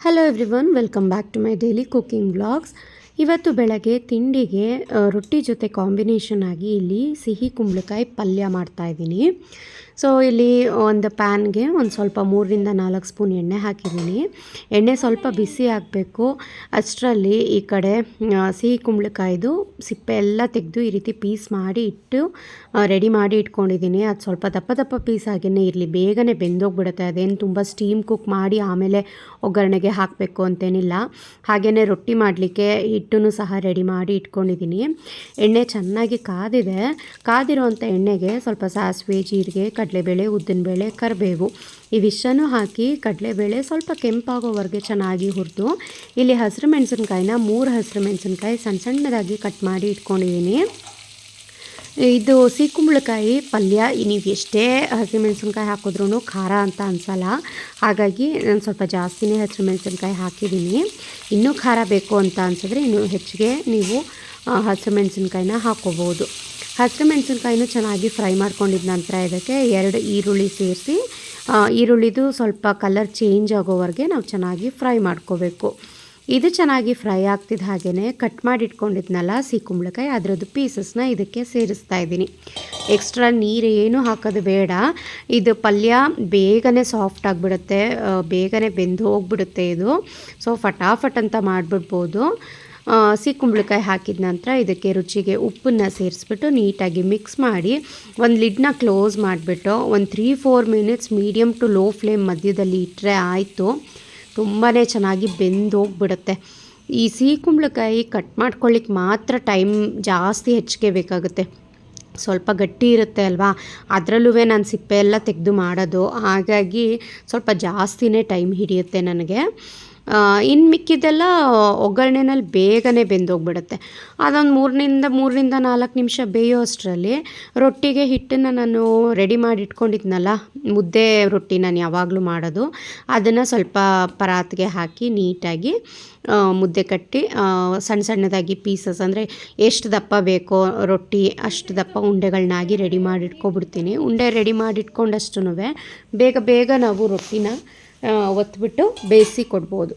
Hello everyone welcome back to my daily cooking blogs ಇವತ್ತು ಬೆಳಗ್ಗೆ ತಿಂಡಿಗೆ ರೊಟ್ಟಿ ಜೊತೆ ಕಾಂಬಿನೇಷನ್ ಆಗಿ ಇಲ್ಲಿ ಸಿಹಿ ಕುಂಬಳಕಾಯಿ ಪಲ್ಯ ಮಾಡ್ತಾಯಿದ್ದೀನಿ ಸೊ ಇಲ್ಲಿ ಒಂದು ಪ್ಯಾನ್ಗೆ ಒಂದು ಸ್ವಲ್ಪ ಮೂರರಿಂದ ನಾಲ್ಕು ಸ್ಪೂನ್ ಎಣ್ಣೆ ಹಾಕಿದ್ದೀನಿ. ಎಣ್ಣೆ ಸ್ವಲ್ಪ ಬಿಸಿ ಆಗಬೇಕು. ಅಷ್ಟರಲ್ಲಿ ಈ ಕಡೆ ಸಿಹಿ ಕುಂಬಳಕಾಯ್ದು, ಸಿಪ್ಪೆ ಎಲ್ಲ ತೆಗೆದು ಈ ರೀತಿ ಪೀಸ್ ಮಾಡಿ ಇಟ್ಟು ರೆಡಿ ಮಾಡಿ ಇಟ್ಕೊಂಡಿದ್ದೀನಿ. ಅದು ಸ್ವಲ್ಪ ದಪ್ಪ ದಪ್ಪ ಪೀಸ್ ಆಗಿನೇ ಇರಲಿ. ಬೇಗನೆ ಬೆಂದೋಗ್ಬಿಡುತ್ತೆ. ಅದೇನು ತುಂಬ ಸ್ಟೀಮ್ ಕುಕ್ ಮಾಡಿ ಆಮೇಲೆ ಒಗ್ಗರಣೆಗೆ ಹಾಕಬೇಕು ಅಂತೇನಿಲ್ಲ. ಹಾಗೆಯೇ ರೊಟ್ಟಿ ಮಾಡಲಿಕ್ಕೆ ಹಿಟ್ಟನ್ನು ಸಹ ರೆಡಿ ಮಾಡಿ ಇಟ್ಕೊಂಡಿದ್ದೀನಿ. ಎಣ್ಣೆ ಚೆನ್ನಾಗಿ ಕಾದಿದೆ. ಕಾದಿರುವಂಥ ಎಣ್ಣೆಗೆ ಸ್ವಲ್ಪ ಸಾಸಿವೆ, ಜೀರಿಗೆ ಕಡಲೆಬೇಳೆ, ಉದ್ದಿನಬೇಳೆ, ಕರಿಬೇವು. ಇವಿಷ್ಟನ್ನು ಹಾಕಿ ಕಡಲೆಬೇಳೆ ಸ್ವಲ್ಪ ಕೆಂಪಾಗೋವರೆಗೆ ಚೆನ್ನಾಗಿ ಹುರಿದು, ಇಲ್ಲಿ ಹಸಿರು ಮೆಣಸಿನ್ಕಾಯಿನ ಮೂರು ಹಸಿರು ಮೆಣಸಿನ್ಕಾಯಿ ಸಣ್ಣ ಸಣ್ಣದಾಗಿ ಕಟ್ ಮಾಡಿ ಇಟ್ಕೊಂಡಿದ್ದೀನಿ ಇದು ಸೀಕುಂಬಳಕಾಯಿ ಪಲ್ಯ, ನೀವು ಎಷ್ಟೇ ಹಸಿಮೆಣಸಿನ್ಕಾಯಿ ಹಾಕಿದ್ರೂ ಖಾರ ಅಂತ ಅನ್ಸಲ್ಲ. ಹಾಗಾಗಿ ನಾನು ಸ್ವಲ್ಪ ಜಾಸ್ತಿನೇ ಹಸಿಮೆಣಸಿನ್ಕಾಯಿ ಹಾಕಿದ್ದೀನಿ ಇನ್ನೂ ಖಾರ ಬೇಕು ಅಂತ ಅನ್ಸಿದ್ರೆ ಇನ್ನೂ ಹೆಚ್ಚಿಗೆ ನೀವು ಹಸಿಮೆಣಸಿನ್ಕಾಯಿನ ಹಾಕ್ಕೋಬೋದು ಹಸಿಮೆಣಸಿನ್ಕಾಯಿನೂ ಚೆನ್ನಾಗಿ ಫ್ರೈ ಮಾಡ್ಕೊಂಡಿದ್ದ ನಂತರ ಇದಕ್ಕೆ ಎರಡು ಈರುಳ್ಳಿ ಸೇರಿಸಿ ಈರುಳ್ಳಿದು ಸ್ವಲ್ಪ ಕಲರ್ ಚೇಂಜ್ ಆಗೋವರೆಗೆ ನಾವು ಚೆನ್ನಾಗಿ ಫ್ರೈ ಮಾಡ್ಕೋಬೇಕು. ಇದು ಚೆನ್ನಾಗಿ ಫ್ರೈ ಆಗ್ತಿದ್ದ ಹಾಗೆಯೇ ಕಟ್ ಮಾಡಿ ಇಟ್ಕೊಂಡಿದ್ನಲ್ಲ ಸಿಹಿ ಕುಂಬಳಕಾಯಿ ಅದರದ್ದು ಪೀಸಸ್ನ ಇದಕ್ಕೆ ಸೇರಿಸ್ತಾ ಇದ್ದೀನಿ. ಎಕ್ಸ್ಟ್ರಾ ನೀರು ಏನು ಹಾಕೋದು ಬೇಡ. ಇದು ಪಲ್ಯ ಬೇಗನೆ ಸಾಫ್ಟ್ ಆಗಿಬಿಡುತ್ತೆ ಬೇಗನೆ ಬೆಂದು ಹೋಗ್ಬಿಡುತ್ತೆ ಇದು. ಸೊ ಫಟಾಫಟ್ ಅಂತ ಮಾಡಿಬಿಡ್ಬೋದು. ಸಿಹಿ ಕುಂಬಳಕಾಯಿ ಹಾಕಿದ ನಂತರ ಇದಕ್ಕೆ ರುಚಿಗೆ ಉಪ್ಪನ್ನು ಸೇರಿಸ್ಬಿಟ್ಟು ನೀಟಾಗಿ ಮಿಕ್ಸ್ ಮಾಡಿ ಒಂದು ಲಿಡ್ನ ಕ್ಲೋಸ್ ಮಾಡಿಬಿಟ್ಟು ಒಂದು three four minutes medium to low flame ಮಧ್ಯದಲ್ಲಿ ಇಟ್ಟರೆ ಆಯಿತು. ತುಂಬಾ ಚೆನ್ನಾಗಿ ಬೆಂದೋಗ್ಬಿಡುತ್ತೆ ಈ ಸಿಹಿ ಕುಂಬಳಕಾಯಿ ಕಟ್ ಮಾಡ್ಕೊಳ್ಳಿಕ್ಕೆ ಮಾತ್ರ ಟೈಮ್ ಜಾಸ್ತಿ ಹೆಚ್ಚಿಗೆ ಬೇಕಾಗುತ್ತೆ. ಸ್ವಲ್ಪ ಗಟ್ಟಿ ಇರುತ್ತೆ ಅಲ್ವಾ? ಅದರಲ್ಲೂ ನಾನು ಸಿಪ್ಪೆ ಎಲ್ಲ ತೆಗೆದು ಮಾಡೋದು. ಹಾಗಾಗಿ ಸ್ವಲ್ಪ ಜಾಸ್ತಿನೇ ಟೈಮ್ ಹಿಡಿಯುತ್ತೆ ನನಗೆ. ಇನ್ನು ಮಿಕ್ಕಿದ್ದೆಲ್ಲ ಒಗ್ಗರಣೆನಲ್ಲಿ ಬೇಗನೆ ಬೆಂದೋಗ್ಬಿಡುತ್ತೆ. ಅದೊಂದು ಮೂರರಿಂದ ಮೂರರಿಂದ ನಾಲ್ಕು ನಿಮಿಷ ಬೇಯೋ ಅಷ್ಟರಲ್ಲಿ ರೊಟ್ಟಿಗೆ ಹಿಟ್ಟನ್ನು ನಾನು ರೆಡಿ ಮಾಡಿ ಇಟ್ಕೊಂಡಿದ್ನಲ್ಲ ಮುದ್ದೆ ರೊಟ್ಟಿ ನಾನು ಯಾವಾಗಲೂ ಮಾಡೋದು. ಅದನ್ನು ಸ್ವಲ್ಪ ಪರಾತ್ಗೆ ಹಾಕಿ ನೀಟಾಗಿ ಮುದ್ದೆ ಕಟ್ಟಿ ಸಣ್ಣ ಸಣ್ಣದಾಗಿ ಪೀಸಸ್ ಅಂದರೆ ಎಷ್ಟು ದಪ್ಪ ಬೇಕೋ ರೊಟ್ಟಿ ಅಷ್ಟು ದಪ್ಪ ಉಂಡೆಗಳನ್ನಾಗಿ ರೆಡಿ ಮಾಡಿ ಇಟ್ಕೊಬಿಡ್ತೀನಿ ಉಂಡೆ ರೆಡಿ ಮಾಡಿ ಇಟ್ಕೊಂಡಷ್ಟು ಬೇಗ ಬೇಗ ನಾವು ರೊಟ್ಟಿನ ಒತ್ಬಿಟ್ಟು ಬೇಯಿಸಿ ಕೊಡ್ಬೋದು.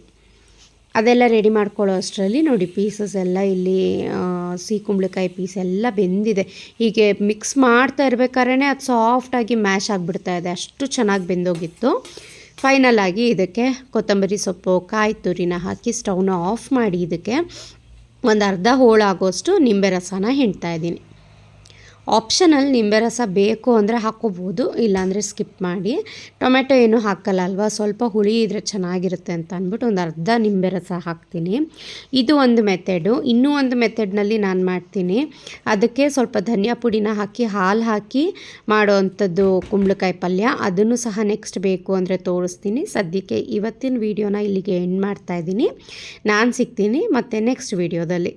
ಅದೆಲ್ಲ ರೆಡಿ ಮಾಡ್ಕೊಳ್ಳೋ ಅಷ್ಟರಲ್ಲಿ ನೋಡಿ ಪೀಸಸ್ ಎಲ್ಲ ಇಲ್ಲಿ ಸಿಹಿ ಕುಂಬಳಕಾಯಿ ಪೀಸ್ ಎಲ್ಲ ಬೆಂದಿದೆ. ಹೀಗೆ ಮಿಕ್ಸ್ ಮಾಡ್ತಾ ಇರ್ಬೇಕಾದ್ರೆ ಅದು ಸಾಫ್ಟಾಗಿ ಮ್ಯಾಶ್ ಆಗಿಬಿಡ್ತಾ ಇದೆ. ಅಷ್ಟು ಚೆನ್ನಾಗಿ ಬೆಂದೋಗಿತ್ತು. ಫೈನಲ್ ಆಗಿ ಇದಕ್ಕೆ ಕೊತ್ತಂಬರಿ ಸೊಪ್ಪು, ಕಾಯಿ ತುರಿನ ಹಾಕಿ ಸ್ಟವ್ನ ಆಫ್ ಮಾಡಿ ಇದಕ್ಕೆ ಒಂದು ಅರ್ಧ ಹೋಳಾಗೋಷ್ಟು ನಿಂಬೆ ರಸನ ಹಿಂಡ್ತಾ ಇದ್ದೀನಿ. ಆಪ್ಷನಲ್ ನಿಂಬೆ ರಸ ಬೇಕು ಅಂದರೆ ಹಾಕ್ಕೋಬೋದು, ಇಲ್ಲಾಂದರೆ ಸ್ಕಿಪ್ ಮಾಡಿ. ಟೊಮೆಟೊ ಏನು ಹಾಕಲ್ಲ ಅಲ್ವಾ ಸ್ವಲ್ಪ ಹುಳಿ ಇದ್ರೆ ಚೆನ್ನಾಗಿರುತ್ತೆ ಅಂತ ಅಂದ್ಬಿಟ್ಟು ಒಂದು ಅರ್ಧ ನಿಂಬೆ ರಸ ಹಾಕ್ತೀನಿ. ಇದು ಒಂದು ಮೆಥಡು ಇನ್ನೂ ಒಂದು ಮೆಥೆಡ್ನಲ್ಲಿ ನಾನು ಮಾಡ್ತೀನಿ. ಅದಕ್ಕೆ ಸ್ವಲ್ಪ ಧನಿಯಾ ಪುಡಿನ ಹಾಕಿ, ಹಾಲು ಹಾಕಿ ಮಾಡೋವಂಥದ್ದು ಕುಂಬಳಕಾಯಿ ಪಲ್ಯ. ಅದನ್ನು ಸಹ ನೆಕ್ಸ್ಟ್ ಬೇಕು ಅಂದರೆ ತೋರಿಸ್ತೀನಿ. ಸದ್ಯಕ್ಕೆ ಇವತ್ತಿನ ವೀಡಿಯೋನ ಇಲ್ಲಿಗೆ ಎಂಡ್ ಮಾಡ್ತಾ ಇದ್ದೀನಿ. ನಾನು ಸಿಗ್ತೀನಿ ಮತ್ತು ನೆಕ್ಸ್ಟ್ ವೀಡಿಯೋದಲ್ಲಿ